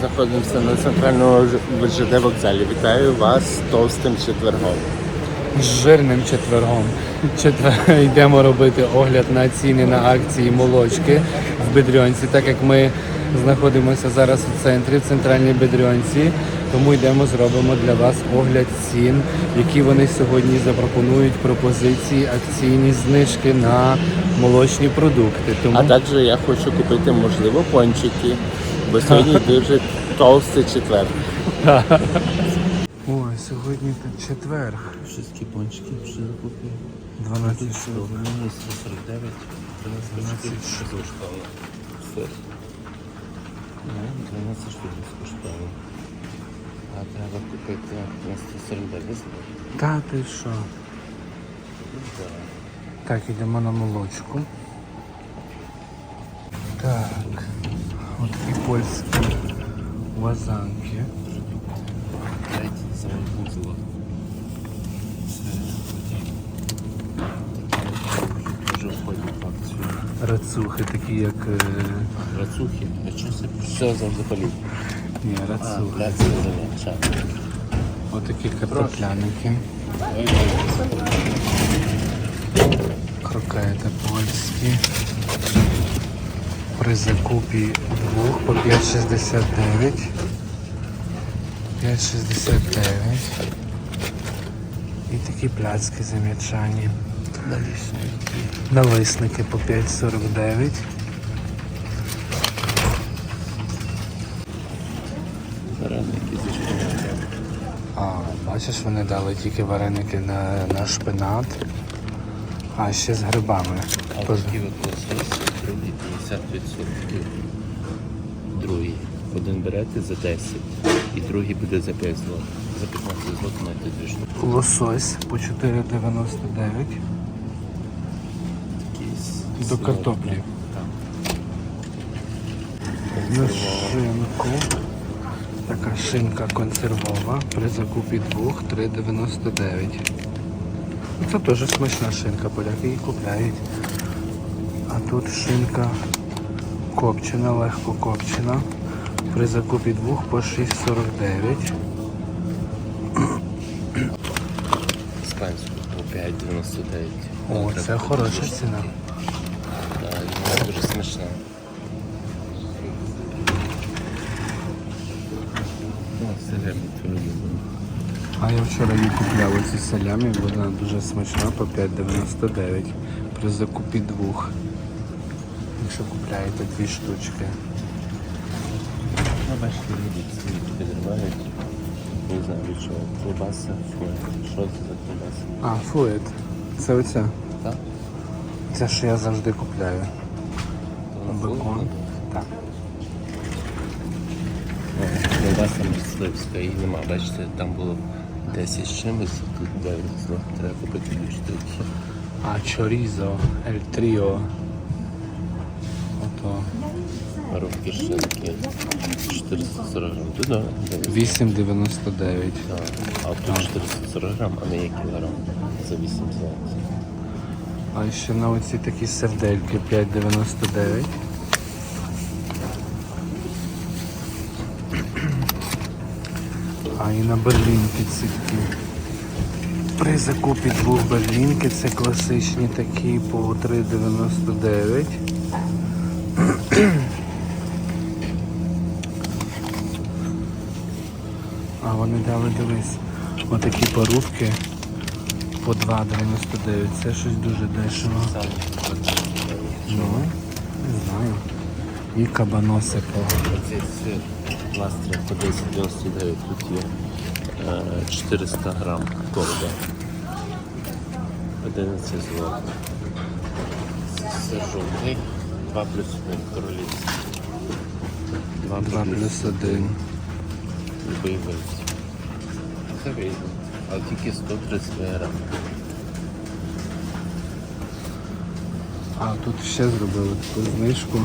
Знаходимося на центральному ВЖД вокзалі. Вітаю вас з товстим четвергом. з жирним четвергом. Четвер... Йдемо робити огляд на ціни на акції молочки в Бедрьонці, так як ми знаходимося зараз у центрі, в центральній Бедрьонці. Тому йдемо, зробимо для вас огляд цін, які вони сьогодні запропонують пропозиції, акційні знижки на молочні продукти. Тому А також я хочу купити, можливо, пончики, бо сьогодні дуже товстий четвер. Ой, сьогодні тут четвер. Wszystkie pączki przy zakupie 12 Menu 149, 12 sztuk kosztowało. Ser. 12 sztuk kosztowało. A треба купити на 149. Та ти що? Так, йдемо на молочку. Так. От такі польські вазанки. Рацухи такі, як. е, Рацухи, а що це все політь? Ні, рацухи. Отакі картопляники. Крокети польські. При закупі двох по 5,69. 5,69. І такі пляцки зам'ячані. Налисники по 5,49. Вареники. А, бачиш, вони дали тільки вареники на, на шпинат, а ще з грибами. А такий от лосось, другий 50%. Другий. Один берете за 10 і другий буде за 5 злотих. За 15 злотих маєте дві штуки. Лосось по 4,99 Якісь до картоплі. На шинку. Така шинка консервова при закупі двох 3,99. Це теж смачна шинка, поляки її купляють. А тут шинка копчена, легко копчена. При закупі двох по 6,49. Іспанську по 5,99. О, це хороша ціна. Так, вона дуже смачна. О, салямі твою любимо. А я вчора її купляв оці салямі, вона дуже смачна по 5,99 при закупі двох. Якщо купляєте дві штучки. Ну, бачите, люди ці підривають. Не знаю від чого. Колбаса, фу. Що це за колбаса? А, фует. Це оця. Так? Це що я завжди купляю. Бекон. Так. О, Колбаса мисливська, її нема. Бачите, там було 10 з чимось, тут 9 злот. Треба купити дві штуки. А чорізо, ель тріо. Ото Коробки шинки. 440 грам. Тут, да, 8,99. Так. А тут 440 грам, а не є кілограм. За 8 злот. А ще на оці такі сердельки 5,99. А і на берлінки ці. При закупі двох берлінки це класичні такі по 3,99. А вони дали дивись. Отакі порубки по 2,99. Це щось дуже дешево. Ну, не знаю. І кабаноси по пластир по 10,99. Тут є е, 400 грам корда. 11 злот. Сир жовтий. 2 плюс 1 королівський. 2 2 плюс 1. Любий вид. Це вийде. Але тільки 130 грам. А тут ще зробили таку знижку.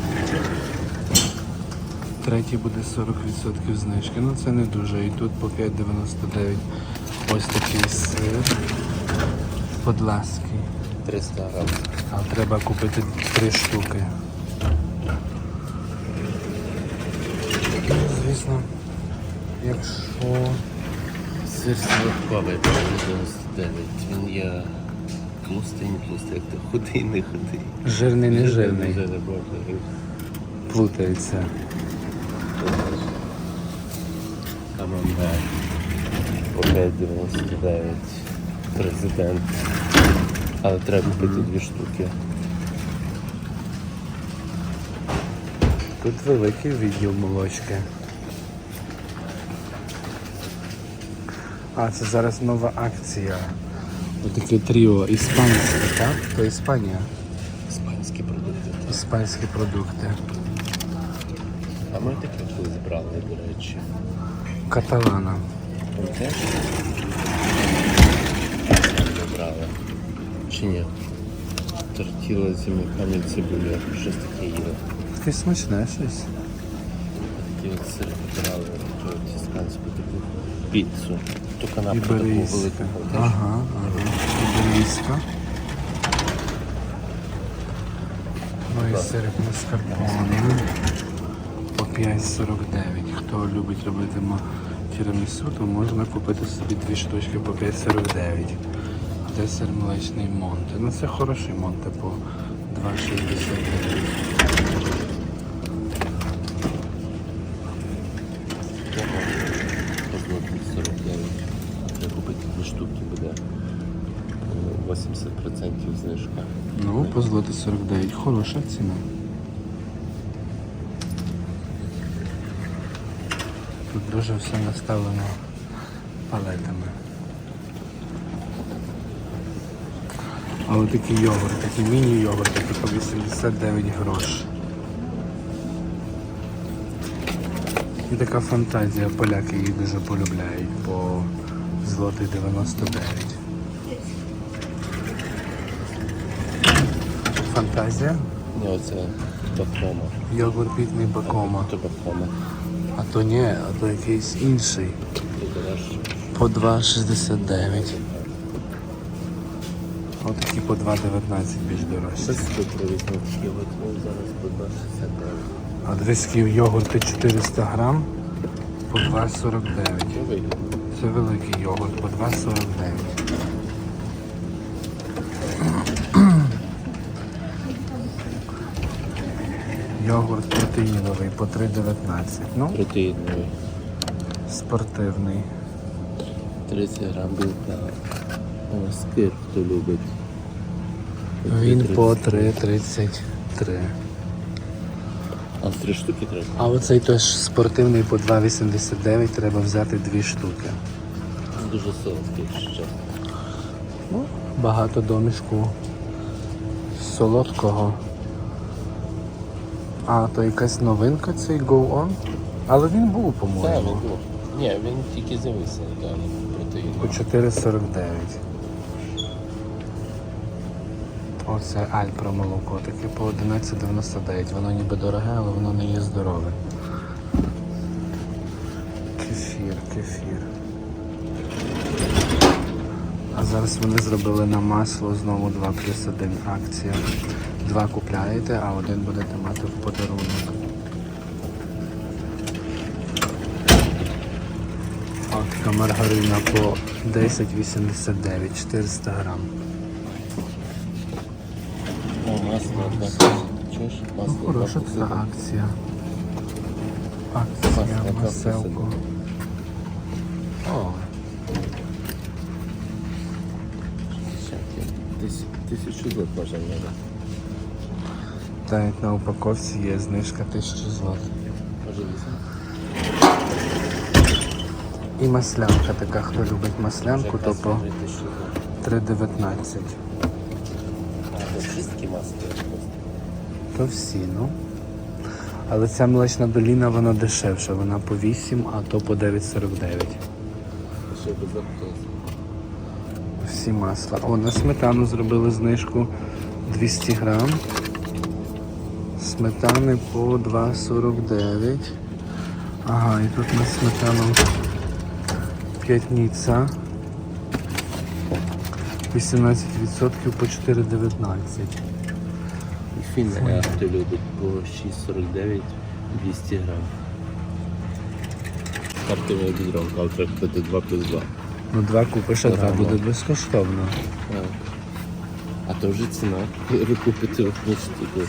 Третій буде 40% знижки. Ну це не дуже. І тут по 5,99. Ось такий сир. Подляський. 300 грам. А треба купити три штуки. Звісно, якщо Сир солодковий 99. Він є тлустий, не тлустий, як то худий, не худий. жирний, не жирний, Жирний, боже. плутається. Камамбер. По 5,99. Президент. Але треба купити дві штуки. Тут великий відділ молочки. А, це зараз нова акція. Отаке тріо іспанське, так? То Іспанія. Іспанські продукти. Іспанські продукти. А ми таке колись брали, до речі. Каталана. Ми брали. Чи ні? Тортіла з земляками цибулі. Щось таке їли. Таке смачне щось. Такі от сири брали, таку от іспанську таку піцу. Ту канапу таку велику? Ага, ага. Іберійська. Ну і сирик маскарпоне. По 5,49. Хто любить робити ма- тірамісу, то можна купити собі дві штучки по 5,49. Де сир млечний Монте. Ну це хороший Монте по 2,69. Позлотник 49. Треба купити дві штуки буде. е, 80% знижка. Ну, по злоті 49. Хороша ціна. Тут дуже все наставлено палетами. А от такі йогурти, такі міні-йогурти, по 89 грош. І така фантазія, поляки її дуже полюбляють по злотий 99. Фантазія? Ні, оце бакома. Йогурт бітний бакома. То бакома. А то ні, а то якийсь інший. По 2,69. Отакі по 2,19 більш дорожчі. без цукрові значки. От вони зараз по 2,69. А дриські йогурти 400 грам по 2,49. Це великий йогурт по 2,49. Йогурт протеїновий по 3,19. Ну, Протеїновий. спортивний. 30 30 грам білка. О, Скир, хто любить. Він по 3,33. 3,33. А три штуки треба? А оцей теж спортивний по 2,89 треба взяти дві штуки. Дуже солодкий, якщо чесно. Ну, багато домішку солодкого. А, то якась новинка цей Go On. Але він був, Так, по-моєму. він був. Ні, він тільки з'явився недавно протеїн. По 4,49. Оце Альпро молоко, таке по 11,99. Воно ніби дороге, але воно не є здорове. Кефір, кефір. А зараз вони зробили на масло знову 2 плюс 1 акція. Два купляєте, а один будете мати в подарунок. От така маргарина по 10,89, 400 грам. Ну, хороша така акція. Акція маселку. О, Всякі. Тисяч- Тисячу злот надати. навіть на упаковці є знижка 1000 злотих. І маслянка така, хто любить маслянку, то по якраз тисячу злот. 3,19. А, це чисткі маски просто. То всі, ну. Але ця млечна доліна, вона дешевша, вона по 8, а то по 9,49. Ще. Всі масла. О, на сметану зробили знижку 200 грам. Сметани по 2,49. Ага, і тут на сметану п'ятниця. 18% по 4,19. І фільм хто любить по 6,49 200 грам. стартовий бідром, завтра буде 2 плюс 2. Ну два купиш, а два буде безкоштовно. Так. А то вже ціна. Ви купите одну штуку